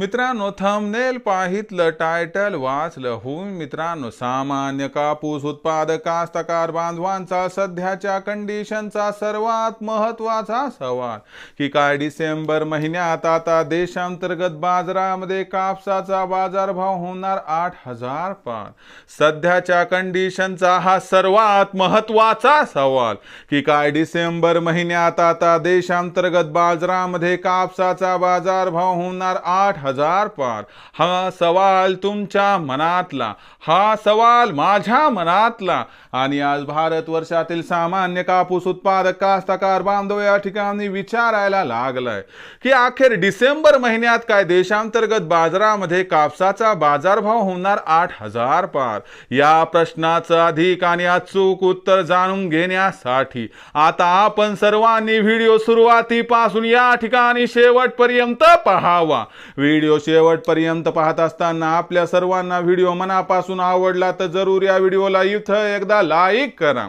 मित्रांनो thumbnail पाहितलं title वाचलं होऊन मित्रांनो सामान्य कापूस उत्पादक कास्तकार बांधवांचा सध्याच्या कंडिशनचा सर्वात महत्त्वाचा सवाल. की काय डिसेंबर महिन्यात आता देशांतर्गत बाजारामध्ये कापसाचा बाजारभाव होणार आठ हजार पार सध्याच्या कंडिशनचा हा सर्वात महत्त्वाचा सवाल. की काय डिसेंबर महिन्यात आता देशांतर्गत बाजारामध्ये कापसाचा बाजारभाव होणार आठ हजार पार. हा सवाल तुमच्या मनातला हा सवाल माझ्या मनातला. आणि आज भारत वर्षातील सामान्य कापूस उत्पादक कास्तकार बांधव या ठिकाणी विचारायला लागलाय की अखेर डिसेंबर महिन्यात काय देशांतर्गत बाजारामध्ये कापसाचा बाजारभाव होणार आठ हजार पार? या प्रश्नाचं अधिक आणि अचूक उत्तर जाणून घेण्यासाठी आता आपण सर्वांनी व्हिडिओ सुरुवातीपासून या ठिकाणी शेवटपर्यंत पहावा. व्हिडिओ शेवटपर्यंत पाहत असताना आपल्या सर्वांना व्हिडिओ मनापासून आवडला तर जरूर या व्हिडिओला इथं एकदा लाईक करा.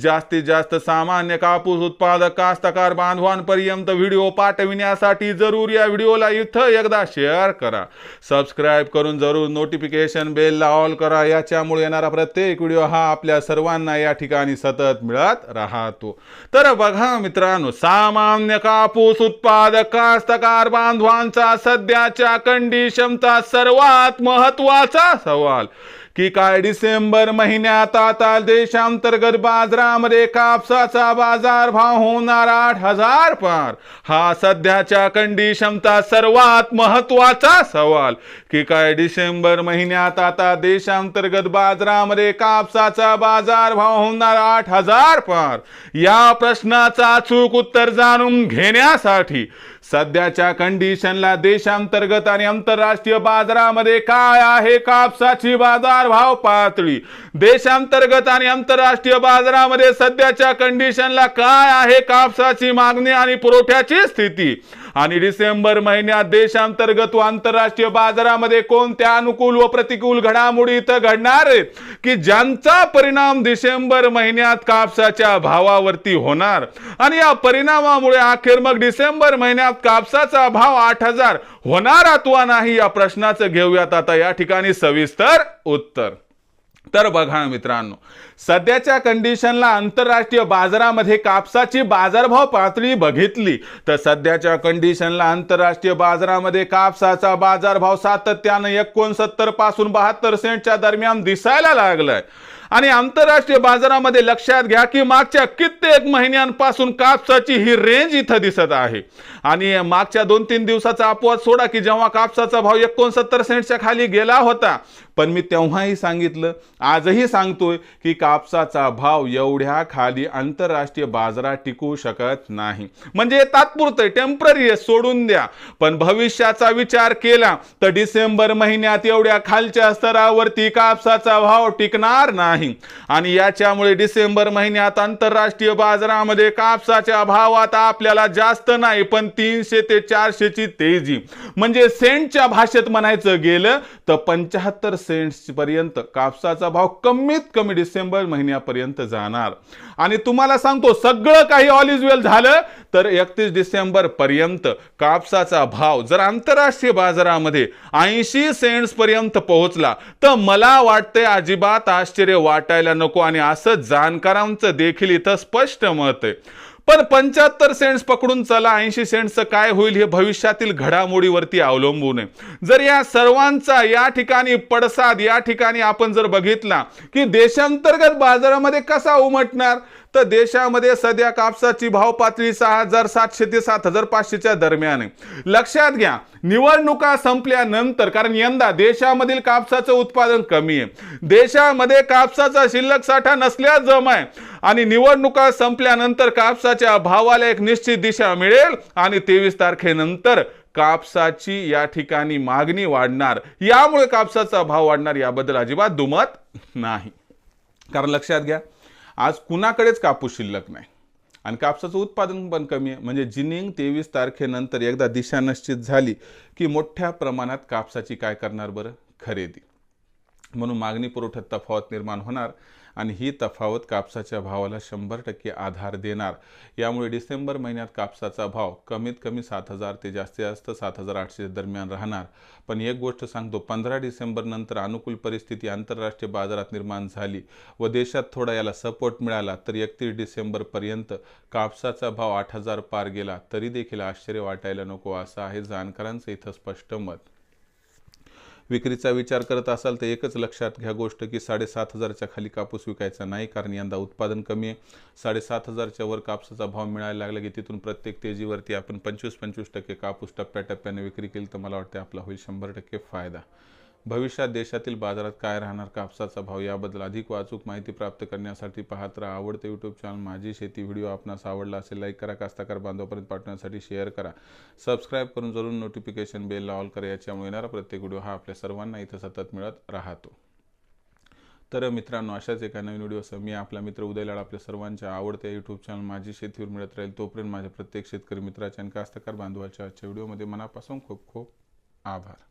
जास्तीत जास्त सामान्य कापूस उत्पादक कास्तकार बांधवांपर्यंत व्हिडिओ पाठविण्यासाठी जरूर या व्हिडिओला इथं एकदा शेअर करा. सबस्क्राईब करून जरूर नोटिफिकेशन बेलला ऑल करा. याच्यामुळे येणारा प्रत्येक व्हिडिओ हा आपल्या सर्वांना या ठिकाणी सतत मिळत राहतो. तर बघा मित्रांनो सामान्य कापूस उत्पादक कास्तकार बांधवांचा सध्याच्या कंडिशनचा सर्वात महत्त्वाचा सवाल. की काय डिसेंबर महिन्यात आता देशांतर्गत बाजारामध्ये कापसाचा बाजार भाव होणार आठ हजार पार? हा सध्याच्या कंडिशनचा सर्वात महत्त्वाचा सवाल. की काय डिसेंबर महिन्यात आता देशांतर्गत बाजारामध्ये कापसाचा बाजार भाव होणार आठ हजार पार? या प्रश्नाचा अचूक उत्तर जाणून घेण्यासाठी सध्याच्या कंडिशनला देशांतर्गत आणि आंतरराष्ट्रीय बाजारामध्ये काय आहे कापसाची बाजार भाव पातळी? देशांतर्गत आणि आंतरराष्ट्रीय बाजारामध्ये सध्याच्या कंडिशनला काय आहे कापसाची मागणी आणि पुरवठ्याची स्थिती? आणि डिसेंबर महिन्यात देशांतर्गत व आंतरराष्ट्रीय बाजारामध्ये कोणत्या अनुकूल व प्रतिकूल घडामोडी इथं घडणार आहेत? की ज्यांचा परिणाम डिसेंबर महिन्यात कापसाच्या भावावरती होणार? आणि या परिणामामुळे अखेर मग डिसेंबर महिन्यात कापसाचा भाव आठ हजार होणार अथवा नाही या प्रश्नाचं घेऊयात आता. या ठिकाणी सविस्तर उत्तर. तर बघा मित्रांनो सध्याच्या कंडिशनला आंतरराष्ट्रीय बाजारामध्ये कापसाची बाजारभाव पातळी बघितली तर सध्याच्या कंडिशनला आंतरराष्ट्रीय बाजारामध्ये कापसाचा बाजारभाव सातत्यानं एकोणसत्तरपासून बहात्तर सेंटच्या दरम्यान दिसायला लागलाय. आणि आंतरराष्ट्रीय बाजारामध्ये लक्षात घ्या की मागच्या कित्येक महिन्यांपासून कापसाची ही रेंज इथं दिसत आहे. आणि मागच्या दोन तीन दिवसाचा अपवाद सोडा की जेव्हा कापसाचा भाव एकोणसत्तर सेंटच्या खाली गेला होता पण मी तेव्हाही सांगितलं आजही सांगतोय की कापसाचा भाव एवढ्या खाली आंतरराष्ट्रीय बाजारात टिकू शकत नाही. म्हणजे तात्पुरतं टेंपररी सोडून द्या. पण भविष्याचा विचार केला तर डिसेंबर महिन्यात एवढ्या खालच्या स्तरावरती कापसाचा भाव टिकणार नाही. आणि याच्यामुळे डिसेंबर महिन्यात आंतरराष्ट्रीय बाजारामध्ये कापसाच्या भावात आपल्याला जास्त नाही पण तीनशे ते चारशेची तेजी. म्हणजे सेंटच्या भाषेत म्हणायचं गेलं तर पंच्याहत्तर सेंट्स पर्यंत कापसाचा भाव कमीत कमी डिसेंबर महिन्यापर्यंत जाणार. आणि तुम्हाला सांगतो सगळं काही ऑल इज वेल झालं तर एकतीस डिसेंबर पर्यंत कापसाचा भाव जर आंतरराष्ट्रीय बाजारामध्ये ऐंशी सेंट्स पर्यंत पोहोचला तर मला वाटतंय अजिबात आश्चर्य वाटायला नको आणि असं जाणकारांचं देखील इथं स्पष्ट मत आहे. पण पंच्याहत्तर सेंट्स पकडून चला ऐंशी सेंट्सचं काय होईल हे भविष्यातील घडामोडीवरती अवलंबून आहे. जर या सर्वांचा या ठिकाणी पडसाद या ठिकाणी आपण जर बघितला की देशांतर्गत बाजारामध्ये कसा उमटणार? तर देशामध्ये सध्या कापसाची भाव पातळी सहा हजार सातशे ते सात हजार पाचशेच्या दरम्यान आहे. लक्षात घ्या निवडणुका संपल्यानंतर कारण यंदा देशामधील कापसाचं उत्पादन कमी आहे. देशामध्ये कापसाचा शिल्लक साठा नसल्या जम आहे. आणि निवडणुका संपल्यानंतर कापसाच्या भावाला एक निश्चित दिशा मिळेल आणि तेवीस तारखेनंतर कापसाची या ठिकाणी मागणी वाढणार. यामुळे कापसाचा भाव वाढणार याबद्दल अजिबात दुमत नाही. कारण लक्षात घ्या आज कुणाकडेच कापूस शिल्लक नाही. आणि कापसाचं उत्पादन पण कमी आहे. म्हणजे जिनिंग तेवीस तारखेनंतर एकदा दिशा निश्चित झाली की मोठ्या प्रमाणात कापसाची काय करणार बरं? खरेदी. म्हणून मागणी पुरवठ्यात तफावत निर्माण होणार. आणि ही तफावत कापसाच्या भावाला शंभर टक्के आधार देणार. यामुळे डिसेंबर महिन्यात कापसाचा भाव कमीत कमी सात हजार ते जास्तीत जास्त सात हजार आठशे दरम्यान राहणार. पण एक गोष्ट सांगतो पंधरा डिसेंबर नंतर अनुकूल परिस्थिती आंतरराष्ट्रीय बाजारात निर्माण झाली व देशात थोडा याला सपोर्ट मिळाला तर एकतीस डिसेंबरपर्यंत कापसाचा भाव आठ हजार पार गेला. तरी देखील आश्चर्य वाटायला नको असं आहे जाणकारांचं इथं स्पष्ट मत. विक्रीचा विचार करत असाल तर एकच लक्षात घ्या गोष्ट की साडेसात हजारच्या खाली कापूस विकायचा नाही कारण यंदा उत्पादन कमी आहे. साडेसात हजारच्या वर कापसाचा भाव मिळायला लागला की तिथून प्रत्येक तेजीवरती आपण पंचवीस पंचवीस टक्के कापूस टप्प्याटप्प्याने विक्री केली तर मला वाटते आपला होईल शंभर टक्के फायदा. भविष्यात देशातील बाजारात काय राहणार कापसाचा भाव याबद्दल अधिक वाचूक माहिती प्राप्त करण्यासाठी पाहत राहा. आवडते यूट्यूब चॅनल माझी शेती व्हिडिओ आपणास आवडला असेल लाईक करा कास्ताकार बांधवापर्यंत पाठवण्यासाठी शेअर करा. सबस्क्राईब करून जरूर नोटिफिकेशन बेल ऑल करा याच्यामुळे येणारा प्रत्येक व्हिडिओ हा आपल्या सर्वांना इथं सतत मिळत राहतो. तर मित्रांनो अशाच एका नवीन व्हिडिओसह मी आपला मित्र उदय लाड आपल्या सर्वांच्या आवडत्या यूट्यूब चॅनल माझी शेतीवर मिळत राहील तोपर्यंत माझ्या प्रत्येक शेतकरी मित्राच्या आणि कास्तकार बांधवाच्या आजच्या व्हिडिओमध्ये मनापासून खूप खूप आभार.